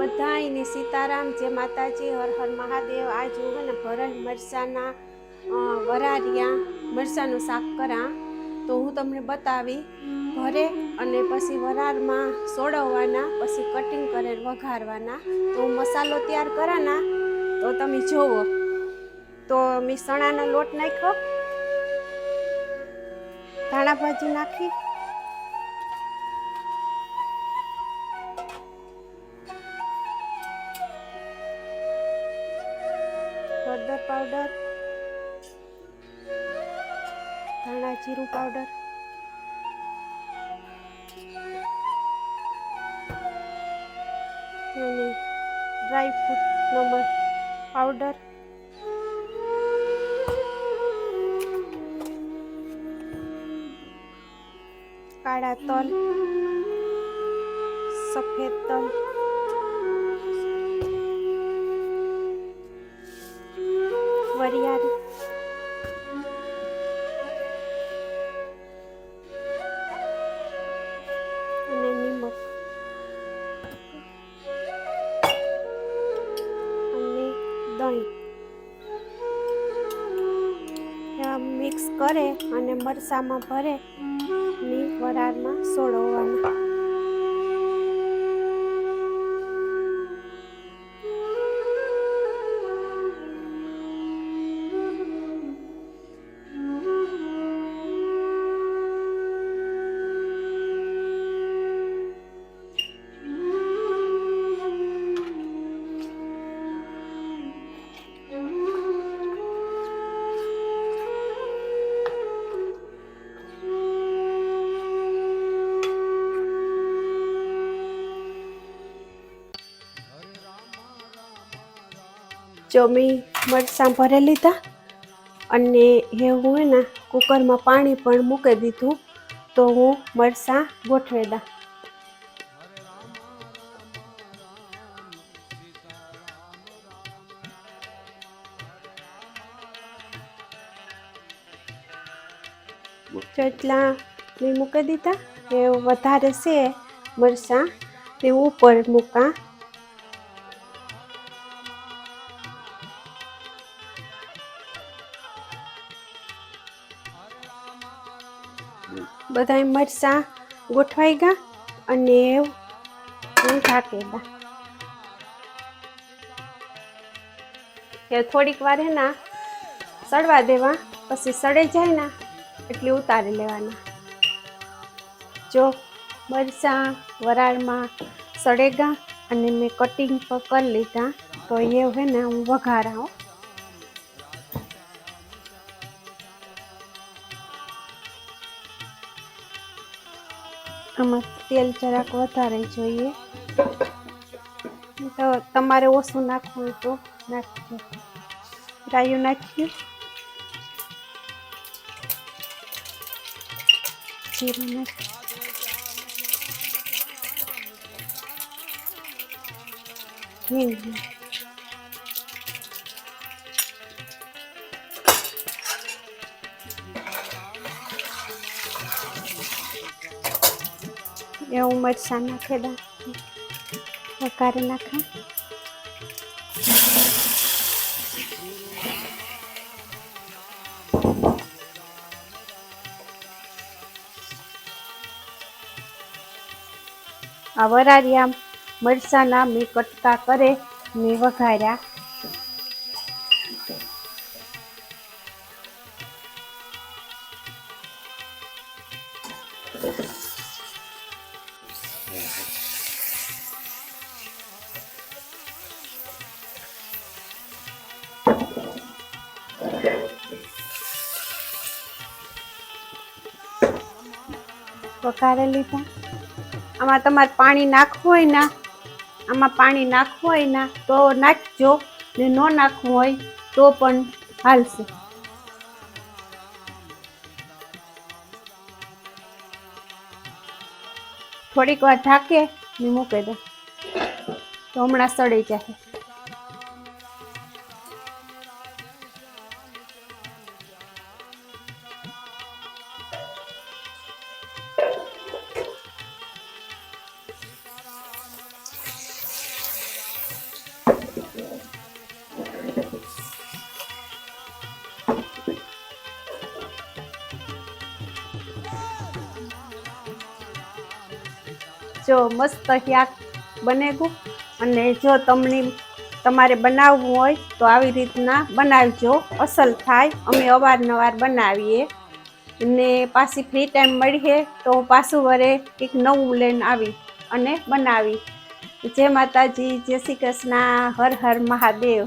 બધાયને સીતારામ, જે માતાજી, હર હર મહાદેવ, આ જુઓ ને ભરલ મરસાના વરારિયા, મરસાનું શાક કરા. તો હું તમને બતાવી, ઘરે અને પછી વરાળમાં સોડવવાના પછી કટિંગ કરે, વઘારવાના. તો મસાલો તૈયાર કરાના, તો તમે જોવો તો મેં ચણાનો લોટ નાખ્યો, ધાણા ભાજી નાખી हळदर पावडर धणा जिरू पावडर आणि ड्रायफ्रूट नमक पावडर काळा तल सफेद तल વરિયાળી અને નિમક. અને દહીં. મિક્સ કરે અને મરસામાં ભરે ની વરાળમાં સોળવવાના. જો મરસાં ભરી લીધા અને એ હું ને કુકરમાં પાણી પણ મૂકી દીધું, તો હું મરચાં ગોઠવી દા. જેટલા મેં મૂકી દીધા, એ વધારે છે મરચાં તે ઉપર મૂકા બધા મરચાં ગોઠવાઈ ગયા અને ઢાંકી એ થોડીક વાર હે સડવા દેવા, પછી સડે જાય ને એટલે ઉતારી લેવાના. જો મરચાં વરાળમાં સડેગા અને મેં કટિંગ પર કરી લીધા, તો એ હે ને હું વઘારા આમાં તેલ જરાક વધારે જોઈએ. તો તમારે ઓછું નાખવું હોય તો નાખજો. રાયું નાખ્યું જીરું નાખ્યું હિંગ એવું મરચાં નાખેલા વઘારી નાખા. આ વરારિયા મરચાંના મેં કટકા કરે મેં વઘાર્યા. વઘારે લીધા આમાં તમારે પાણી નાખવું હોય ના, આમાં પાણી નાખવું હોય ના, તો નાખજો. ને ન નાખવું હોય તો પણ હાલશે. થોડીક વાર ઢાકે ને મૂકી દો. તો હમણાં સડી જશે જો મસ્ત શાક બનેગું. અને જો તમને તમારે બનાવવું હોય તો આવી રીતના બનાવજો. અસલ થાય, અમે અવારનવાર બનાવીએ. ને પાછી ફ્રી ટાઈમ મળીએ તો પાછું વરે એક નવું લઈને આવી અને બનાવી. જય માતાજી, જય શ્રી કૃષ્ણ, હર હર મહાદેવ.